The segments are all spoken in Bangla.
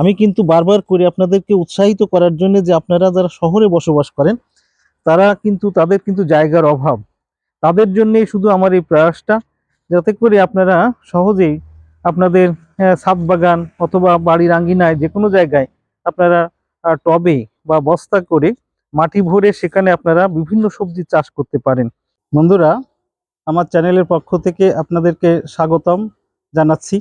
আমি কিন্তু বারবার করে আপনাদেরকে উৎসাহিত করার জন্য যে আপনারা যারা শহরে বসবাস করেন তারা কিন্তু তাদের কিন্তু জায়গার অভাব। তাদের জন্যই শুধু আমার এই প্রয়াসটা যাতে করে আপনারা সহজেই আপনাদের আহ, ছাদ বাগান অথবা বাড়ির আঙ্গিনায় যে কোনো জায়গায় আপনারা টবে বা বস্তা করে মাটি ভরে সেখানে আপনারা বিভিন্ন সবজি চাষ করতে পারেন। বন্ধুরা আমার চ্যানেলের পক্ষ থেকে আপনাদেরকে স্বাগতম জানাচ্ছি।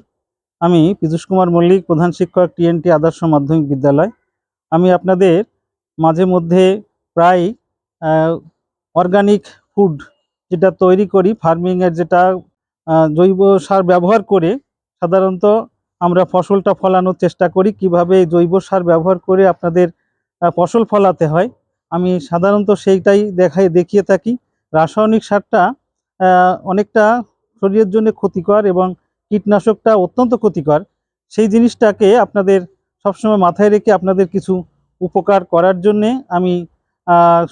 আমি পীযুষ কুমার মল্লিক, প্রধান শিক্ষক টিএনটি আদর্শ মাধ্যমিক বিদ্যালয়। আমি আপনাদের মাঝে মধ্যে প্রায় অর্গানিক ফুড যেটা তৈরি করি ফার্মিংয়ের যেটা জৈব সার ব্যবহার করে, সাধারণত আমরা ফসলটা ফলানোর চেষ্টা করি, কীভাবে জৈব সার ব্যবহার করে আপনাদের ফসল ফলাতে হয়। আমি সাধারণত সেইটাই দেখাই, দেখিয়ে থাকি। রাসায়নিক সারটা অনেকটা শরীরের জন্য ক্ষতিকর এবং কীটনাশকটা অত্যন্ত ক্ষতিকর। সেই জিনিসটাকে আপনাদের সবসময় মাথায় রেখে আপনাদের কিছু উপকার করার জন্যে আমি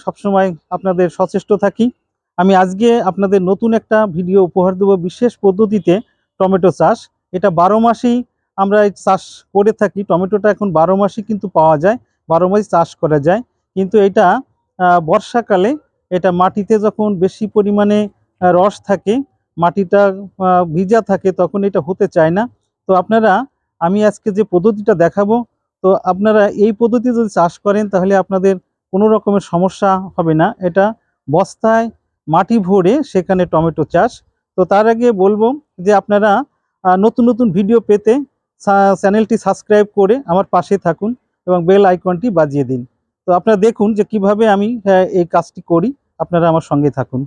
সবসময় আপনাদের সচেষ্ট থাকি। আমি আজকে আপনাদের নতুন একটা ভিডিও উপহার দেবো বিশেষ পদ্ধতিতে টমেটো চাষ। এটা বারো মাসেই আমরা চাষ করে থাকি। টমেটোটা এখন বারো মাসই কিন্তু পাওয়া যায়, বারো মাস চাষ করা যায়। কিন্তু এটা বর্ষাকালে এটা মাটিতে যখন বেশি পরিমাণে রস থাকে মাটিটা ভিজা থাকে তখন এটা হতে চায় না। তো আপনারা, আমি আজকে যে পদ্ধতিটা দেখাবো, তো আপনারা এই পদ্ধতি যদি চাষ করেন, তাহলে আপনাদের কোনো রকমের সমস্যা হবে না। এটা বস্তায় মাটি ভরে সেখানে টমেটো চাষ। তো তার আগে বলব যে আপনারা নতুন নতুন ভিডিও পেতে চ্যানেলটি সাবস্ক্রাইব করে আমার পাশে থাকুন এবং বেল আইকনটি বাজিয়ে দিন। তো আপনারা দেখুন যে কীভাবে আমি এই কাজটি করি। আপনারা আমার সঙ্গে থাকুন।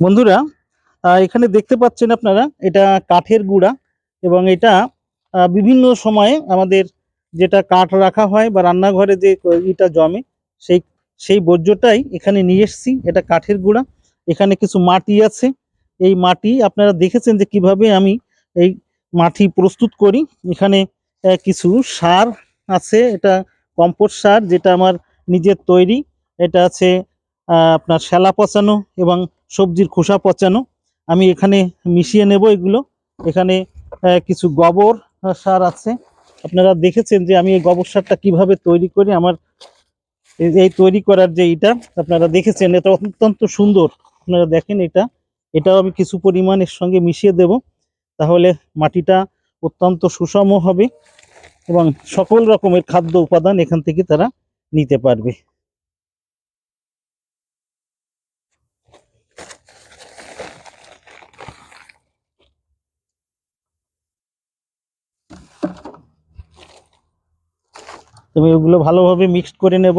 বন্ধুরা এখানে দেখতে পাচ্ছেন আপনারা, এটা কাঠের গুঁড়া এবং এটা বিভিন্ন সময়ে আমাদের যেটা কাঠ রাখা হয় বা রান্নাঘরে যে ইটা জমে, সেই সেই বর্জ্যটাই এখানে নিয়ে এসেছি, এটা কাঠের গুঁড়া। এখানে কিছু মাটি আছে, এই মাটি আপনারা দেখেছেন যে কীভাবে আমি এই মাটি প্রস্তুত করি। এখানে কিছু সার আছে, এটা কম্পোস্ট সার যেটা আমার নিজের তৈরি, এটা আছে আপনার শ্যালা পচানো এবং সবজির খোসা পচানো। আমি এখানে মিশিয়ে নেব এগুলো। এখানে কিছু গোবর সার আছে। আপনারা দেখেছেন যে আমি এই গোবর সারটা কীভাবে তৈরি করি, আমার এই তৈরি করার যে এটা, আপনারা দেখেছেন, এটা অত্যন্ত সুন্দর। আপনারা দেখেন এটা। এটাও আমি কিছু পরিমাণ এর সঙ্গে মিশিয়ে দেব। তাহলে মাটিটা অত্যন্ত সুষম হবে এবং সকল রকমের খাদ্য উপাদান এখান থেকে তারা নিতে পারবে। তুমি ওগুলো ভালোভাবে মিক্সড করে নেব।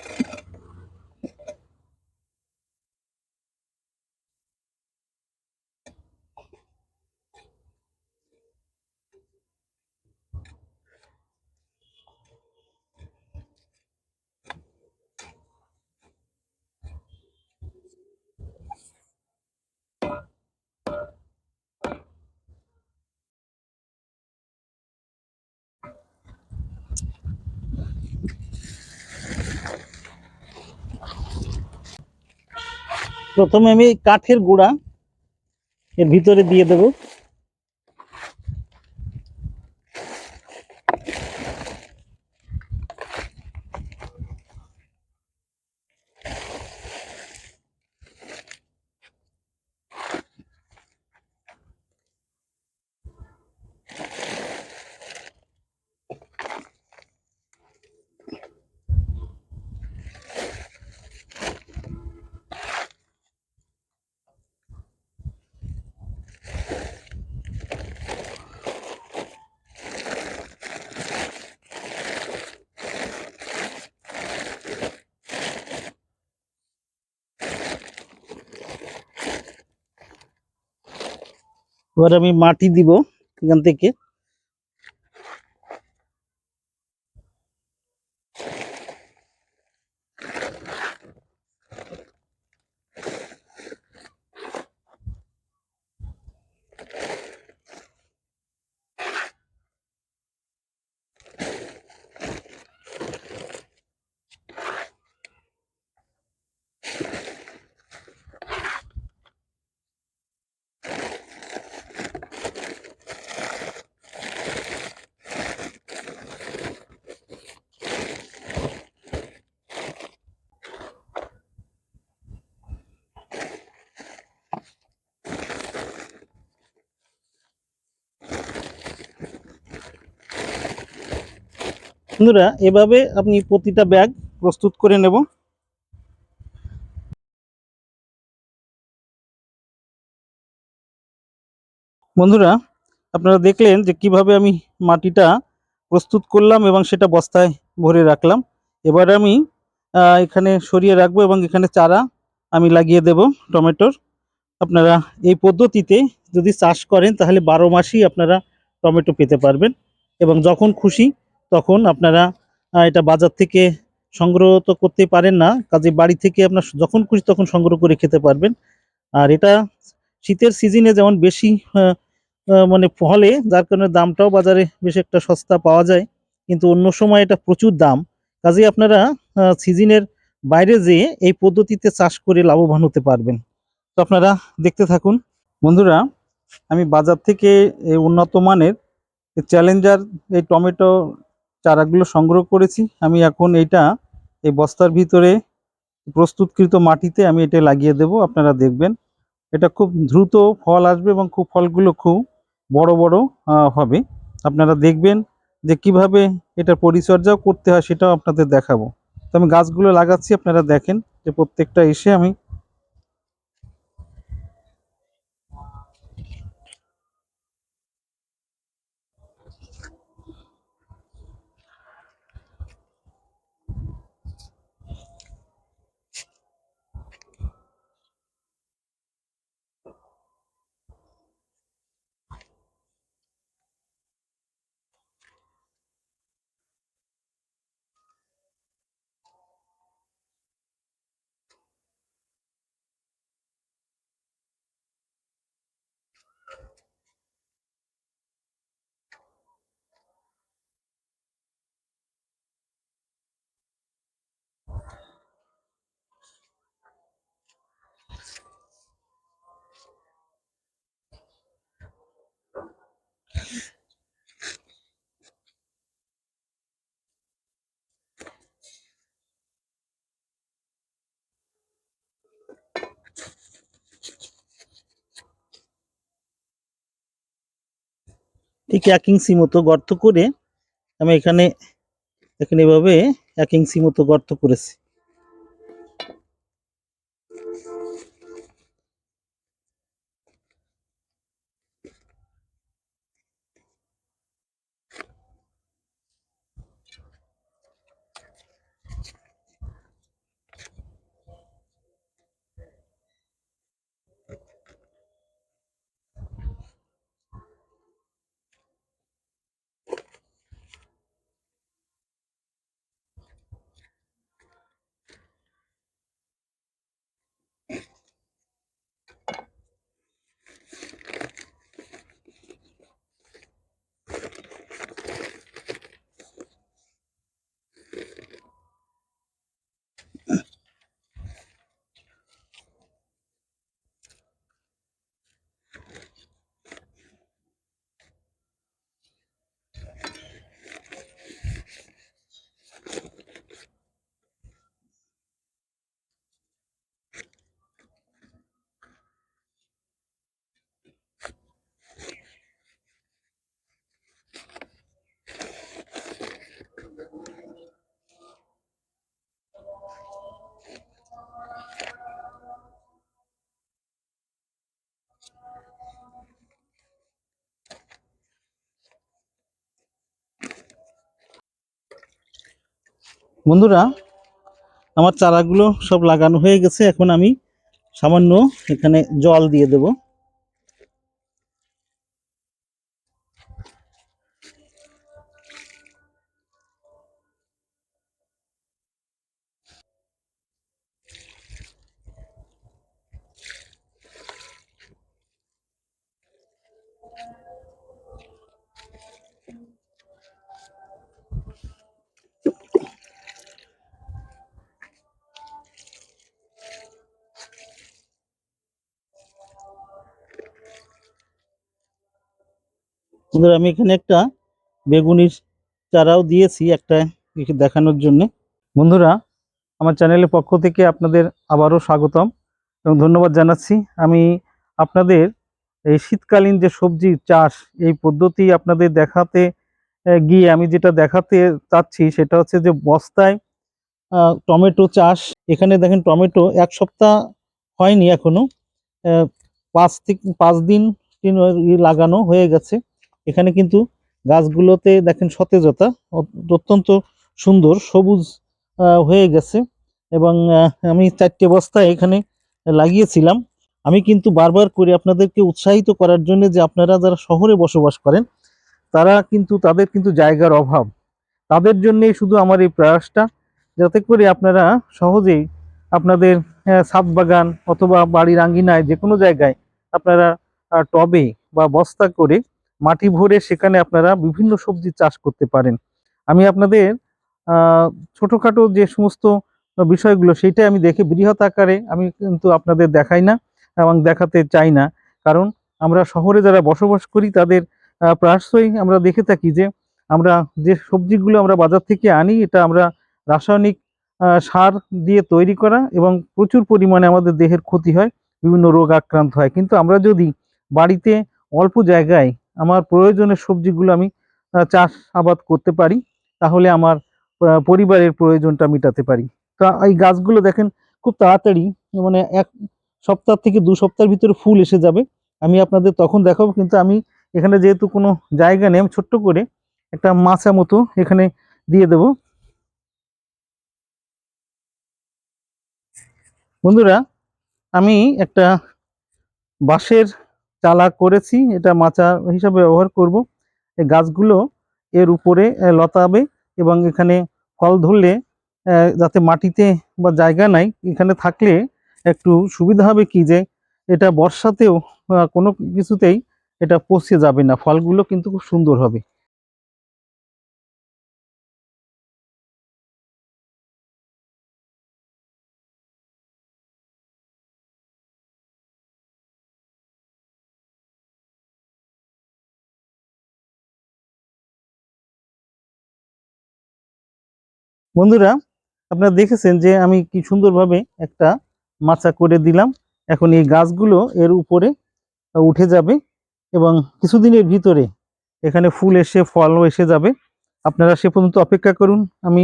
প্রথমে আমি কাঠের গুঁড়া এর ভিতরে দিয়ে দেব। এবার আমি মাটি দিব এখান থেকে। বন্ধুরা, এভাবে আপনি প্রতিটা ব্যাগ প্রস্তুত করে নেব। বন্ধুরা, আপনারা দেখলেন যে কীভাবে আমি মাটিটা প্রস্তুত করলাম এবং সেটা বস্তায় ভরে রাখলাম। এবার আমি এখানে সরিয়ে রাখব এবং এখানে চারা আমি লাগিয়ে দেব টমেটোর। আপনারা এই পদ্ধতিতে যদি চাষ করেন, তাহলে বারো মাসই আপনারা টমেটো পেতে পারবেন এবং যখন খুশি তখন আপনারা এটা বাজার থেকে সংগ্রহ তো করতে পারেন না, কাজে বাড়ি থেকে আপনার যখন খুশি তখন সংগ্রহ করে খেতে পারবেন। আর এটা শীতের সিজনে যেমন বেশি মানে ফলে, যার কারণে দামটাও বাজারে বেশ একটা সস্তা পাওয়া যায়, কিন্তু অন্য সময় এটা প্রচুর দাম। কাজেই আপনারা সিজনের বাইরে যেয়ে এই পদ্ধতিতে চাষ করে লাভবান হতে পারবেন। তো আপনারা দেখতে থাকুন। বন্ধুরা, আমি বাজার থেকে এই উন্নত মানের চ্যালেঞ্জার এই টমেটো চারাগুলো সংগ্রহ করেছি। আমি এখন এইটা এই বস্তার ভিতরে প্রস্তুতকৃত মাটিতে আমি এটা লাগিয়ে দেব, আপনারা দেখবেন। এটা খুব দ্রুত ফল আসবে এবং খুব ফলগুলো খুব বড় বড় হবে। আপনারা দেখবেন যে কীভাবে এটা পরিচর্যাও করতে হয় সেটাও আপনাদের দেখাবো। তো আমি গাছগুলো লাগাচ্ছি, আপনারা দেখেন যে প্রত্যেকটা এসে আমি ঠিক এক ইঞ্চি মতো গর্ত করে আমি এখানে এখানে এভাবে এক ইঞ্চি মতো গর্ত করেছি। বন্ধুরা আমার চারাগুলো সব লাগানো হয়ে গেছে। এখন আমি সামান্য এখানে জল দিয়ে দেব। বন্ধুরা আমি এখানে একটা বেগুনির চারাও দিয়েছি একটা দেখানোর জন্য। বন্ধুরা, আমার চ্যানেলের পক্ষ থেকে আপনাদের আবারও স্বাগতম এবং ধন্যবাদ জানাচ্ছি। আমি আপনাদের এই শীতকালীন যে সবজি চাষ, এই পদ্ধতি আপনাদের দেখাতে গিয়ে আমি যেটা দেখাতে চাচ্ছি সেটা হচ্ছে যে বস্তায় টমেটো চাষ। এখানে দেখেন টমেটো এক সপ্তাহ হয়নি এখনও। পাঁচ থেকে, পাঁচ দিন লাগানো হয়ে গেছে। এখানে কিন্তু গাছগুলোতে দেখেন সতেজতা অত্যন্ত সুন্দর, সবুজ হয়ে গেছে এবং আমি চারটে বস্তা এখানে লাগিয়েছিলাম। আমি কিন্তু বারবার করে আপনাদেরকে উৎসাহিত করার জন্য যে আপনারা যারা শহরে বসবাস করেন, তারা কিন্তু, তাদের কিন্তু জায়গার অভাব। তাদের জন্যই শুধু আমার এই প্রয়াসটা, যাতে করে আপনারা সহজেই আপনাদের ছাদ বাগান অথবা বাড়ির আঙ্গিনায় যে কোনো জায়গায় আপনারা টবে বা বস্তা করে মাটি ভরে সেখানে আপনারা বিভিন্ন সবজি চাষ করতে পারেন। আমি আপনাদের ছোটখাটো যে সমস্ত বিষয়গুলো সেইটাই আমি দেখে বৃহৎ আকারে আমি কিন্তু আপনাদের দেখাই না এবং দেখাতে চাই না। কারণ আমরা শহরে যারা বসবাস করি তাদের প্রায়শই আমরা দেখে থাকি যে আমরা যে সবজিগুলো আমরা বাজার থেকে আনি এটা আমরা রাসায়নিক সার দিয়ে তৈরি করা এবং প্রচুর পরিমাণে আমাদের দেহের ক্ষতি হয়, বিভিন্ন রোগ আক্রান্ত হয়। কিন্তু আমরা যদি বাড়িতে অল্প জায়গায় আমার প্রয়োজনের সবজিগুলো আমি চাষ আবাদ করতে পারি, তাহলে আমার পরিবারের প্রয়োজনটা মেটাতে পারি। তা এই গাছগুলো দেখেন খুব তাড়াতাড়ি মানে এক সপ্তাহ থেকে দু সপ্তাহের ভিতরে ফুল এসে যাবে। আমি আপনাদের তখন দেখাবো, কিন্তু আমি এখানে যেহেতু কোনো জায়গা নেই, আমি ছোট্ট করে একটা মাছা মতো এখানে দিয়ে দেব। বন্ধুরা, আমি একটা বাঁশের চালা করেছি, এটা মাচা হিসাবে ব্যবহার করব। এই গাছগুলো এর উপরে লতাবে এবং এখানে ফল ধরলে যাতে মাটিতে বা জায়গা নাই, এখানে থাকলে একটু সুবিধা হবে কি যে, এটা বর্ষাতেও কোনো কিছুতেই এটা পচে যাবে না, ফলগুলো কিন্তু খুব সুন্দর হবে। বন্ধুরা, আপনারা দেখেছেন যে আমি কি সুন্দরভাবে একটা মাচা করে দিলাম। এখন এই গাছগুলো এর উপরে উঠে যাবে এবং কিছুদিনের ভিতরে এখানে ফুল এসে, ফলও এসে যাবে। আপনারা সে পর্যন্ত অপেক্ষা করুন। আমি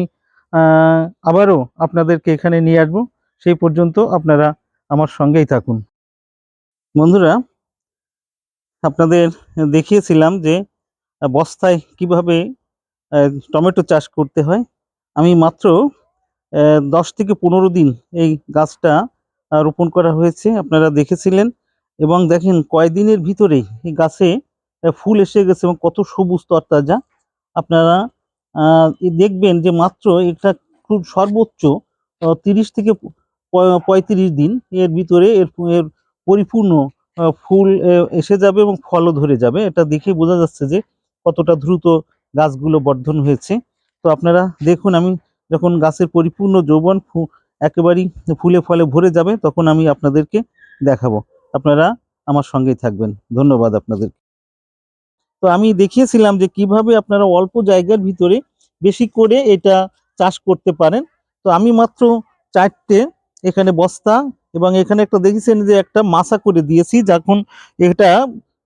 আবারও আপনাদেরকে এখানে নিয়ে আসব। সেই পর্যন্ত আপনারা আমার সঙ্গেই থাকুন। বন্ধুরা, আপনাদের দেখিয়েছিলাম যে বস্তায় কীভাবে টমেটো চাষ করতে হয়। আমি মাত্র দশ থেকে পনেরো দিন এই গাছটা রোপণ করা হয়েছে, আপনারা দেখেছিলেন। এবং দেখেন কয়দিনের ভিতরেই এই গাছে ফুল এসে গেছে এবং কত সবুজ তরতাজা। আপনারা দেখবেন যে মাত্র এটা খুব সর্বোচ্চ তিরিশ থেকে পঁয়ত্রিশ দিন এর ভিতরে এর এর পরিপূর্ণ ফুল এসে যাবে এবং ফলও ধরে যাবে। এটা দেখে বোঝা যাচ্ছে যে কতটা দ্রুত গাছগুলো বর্ধন হয়েছে। তো আপনারা দেখুন, আমি যখন গাছের পরিপূর্ণ যৌবন একেবারেই ফুলে ফলে ভরে যাবে, তখন আমি আপনাদেরকে দেখাবো। আপনারা আমার সঙ্গেই থাকবেন। ধন্যবাদ আপনাদের তো আমি দেখিয়েছিলাম যে কীভাবে আপনারা অল্প জায়গার ভিতরে বেশি করে এটা চাষ করতে পারেন। তো আমি মাত্র চারটে, এখানে বস্তা এবং এখানে একটা দেখেছেন যে একটা মাচা করে দিয়েছি, যখন এটা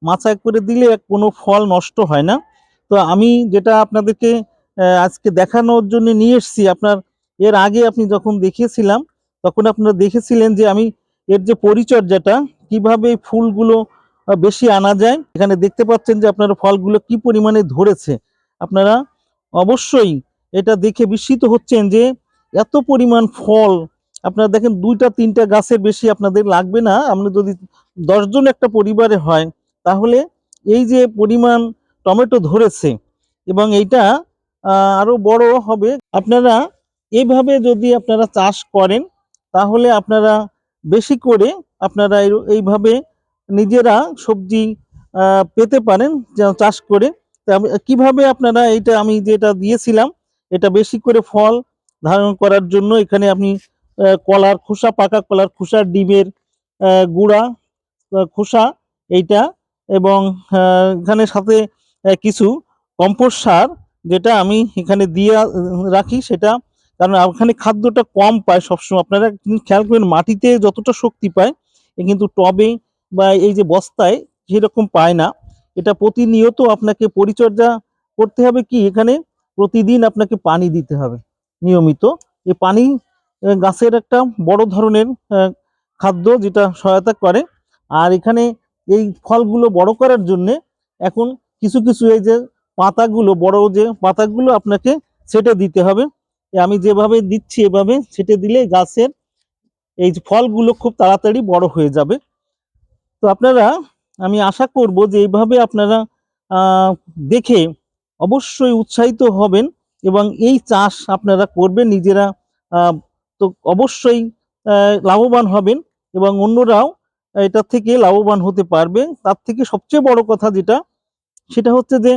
মাচা করে দিলে কোনো ফল নষ্ট হয় না। তো আমি যেটা আপনাদেরকে আজকে দেখানোর জন্য নিয়ে এসেছি। আপনার এর আগে আপনি যখন দেখিয়েছিলাম, তখন আপনারা দেখেছিলেন যে আমি এর যে পরিচর্যাটা, কীভাবে ফুলগুলো বেশি আনা যায়, এখানে দেখতে পাচ্ছেন যে আপনার ফলগুলো কি পরিমাণে ধরেছে। আপনারা অবশ্যই এটা দেখে বিস্মিত হচ্ছেন যে এত পরিমাণ ফল, আপনারা দেখেন দুইটা, তিনটা গাছের বেশি আপনাদের লাগবে না। আপনি যদি দশজন একটা পরিবারে হয়, তাহলে এই যে পরিমাণ টমেটো ধরেছে, এবং এইটা আরও বড় হবে। আপনারা এইভাবে যদি আপনারা চাষ করেন, তাহলে আপনারা বেশি করে আপনারা এই- এইভাবে নিজেরা সবজি পেতে পারেন চাষ করে। কীভাবে আপনারা এইটা আমি যেটা দিয়েছিলাম, এটা বেশি করে ফল ধারণ করার জন্য এখানে আপনি কলার খোসা, পাকা কলার খোসা, ডিমের গুঁড়া খোসা এইটা এবং এখানে সাথে কিছু কম্পোস্ট সার যেটা আমি এখানে দিয়ে রাখি সেটা, কারণ ওখানে খাদ্যটা কম পায় সবসময়। আপনারা খেয়াল করবেন, মাটিতে যতটা শক্তি পায়, এ কিন্তু টবে বা এই যে বস্তায় সেরকম পায় না। এটা প্রতিনিয়ত আপনাকে পরিচর্যা করতে হবে কি? এখানে প্রতিদিন আপনাকে পানি দিতে হবে, নিয়মিত। এই পানি গাছের একটা বড় ধরনের খাদ্য যেটা সহায়তা করে। আর এখানে এই ফলগুলো বড় করার জন্যে এখন কিছু কিছু এই যে পাতাগুলো, বড় যে পাতাগুলো আপনাকে সেটে দিতে হবে। আমি যেভাবে দিচ্ছি এভাবে সেটে দিলে গাছের এই ফলগুলো খুব তাড়াতাড়ি বড় হয়ে যাবে। তো আপনারা, আমি আশা করব যে এইভাবে আপনারা দেখে অবশ্যই উৎসাহিত হবেন এবং এই চাষ আপনারা করবেন, নিজেরা তো অবশ্যই লাভবান হবেন এবং অন্যরাও এটা থেকে লাভবান হতে পারবে। তার থেকে সবচেয়ে বড় কথা যেটা, সেটা হচ্ছে যে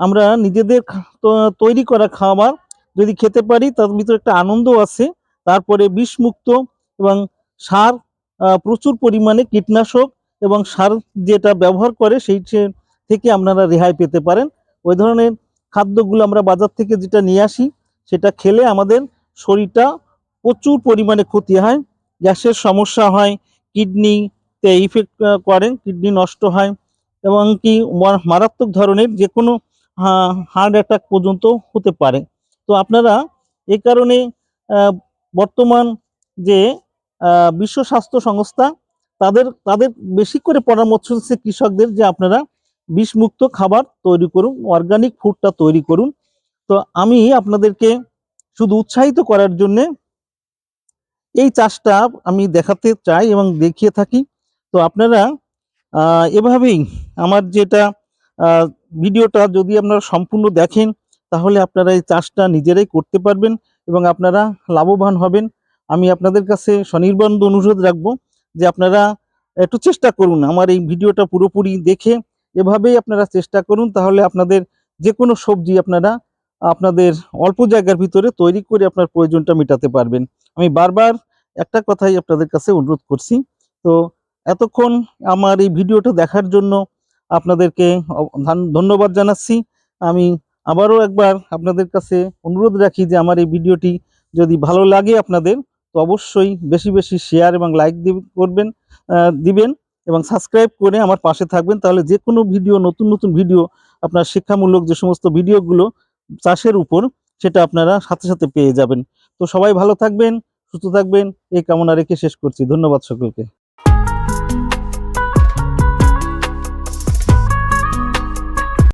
আমরা নিজেদের তৈরি করা খাবার যদি খেতে পারি, তার ভিতরে একটা আনন্দ আছে। তারপরে বিষমুক্ত এবং সার প্রচুর পরিমাণে কীটনাশক এবং সার যেটা ব্যবহার করে সেই থেকে আপনারা রেহাই পেতে পারেন। ওই ধরনের খাদ্যগুলো আমরা বাজার থেকে যেটা নিয়ে আসি, সেটা খেলে আমাদের শরীরটা প্রচুর পরিমাণে ক্ষতি হয়। গ্যাসের সমস্যা হয়, কিডনিতে ইফেক্ট করেন, কিডনি নষ্ট হয় এবং কি মারাত্মক ধরনের যে কোনো হার্ট অ্যাটাক পর্যন্ত হতে পারে। তো আপনারা এ কারণে বর্তমান যে বিশ্ব স্বাস্থ্য সংস্থা, তাদের তাদের বেশি করে পরামর্শ হচ্ছে কৃষকদের যে আপনারা বিষমুক্ত খাবার তৈরি করুন অর্গানিক ফুডটা তৈরি করুন। তো আমি আপনাদেরকে শুধু উৎসাহিত করার জন্যে এই চাষটা আমি দেখাতে চাই এবং দেখিয়ে থাকি। তো আপনারা এভাবেই আমার যেটা ভিডিওটা যদি আপনারা সম্পূর্ণ দেখেন, তাহলে আপনারা এই চাষটা নিজেরাই করতে পারবেন এবং আপনারা লাভবান হবেন। আমি আপনাদের কাছে স্বনির্বন্ধ অনুরোধ রাখব যে আপনারা একটু চেষ্টা করুন আমার এই ভিডিওটা পুরোপুরি দেখে এভাবেই আপনারা চেষ্টা করুন, তাহলে আপনাদের যে কোনো সবজি আপনারা আপনাদের অল্প জায়গার ভিতরে তৈরি করে আপনার প্রয়োজনটা মেটাতে পারবেন। আমি বারবার একটা কথাই আপনাদের কাছে অনুরোধ করছি। তো এতক্ষণ আমার এই ভিডিওটা দেখার জন্য আপনাদেরকে ধান- ধন্যবাদ জানাচ্ছি। আমি আবারও একবার আপনাদের কাছে অনুরোধ রাখি যে আমার এই ভিডিওটি যদি ভালো লাগে আপনাদের, তো অবশ্যই বেশি বেশি শেয়ার এবং লাইক করবেন দিবেন এবং সাবস্ক্রাইব করে আমার পাশে থাকবেন। তাহলে যে কোনো ভিডিও নতুন নতুন ভিডিও আপনার শিক্ষামূলক যে সমস্ত ভিডিওগুলো চাষের উপর, সেটা আপনারা সাথে সাথে পেয়ে যাবেন। তো সবাই ভালো থাকবেন, সুস্থ থাকবেন, এই কামনা রেখে শেষ করছি। ধন্যবাদ সকলকে।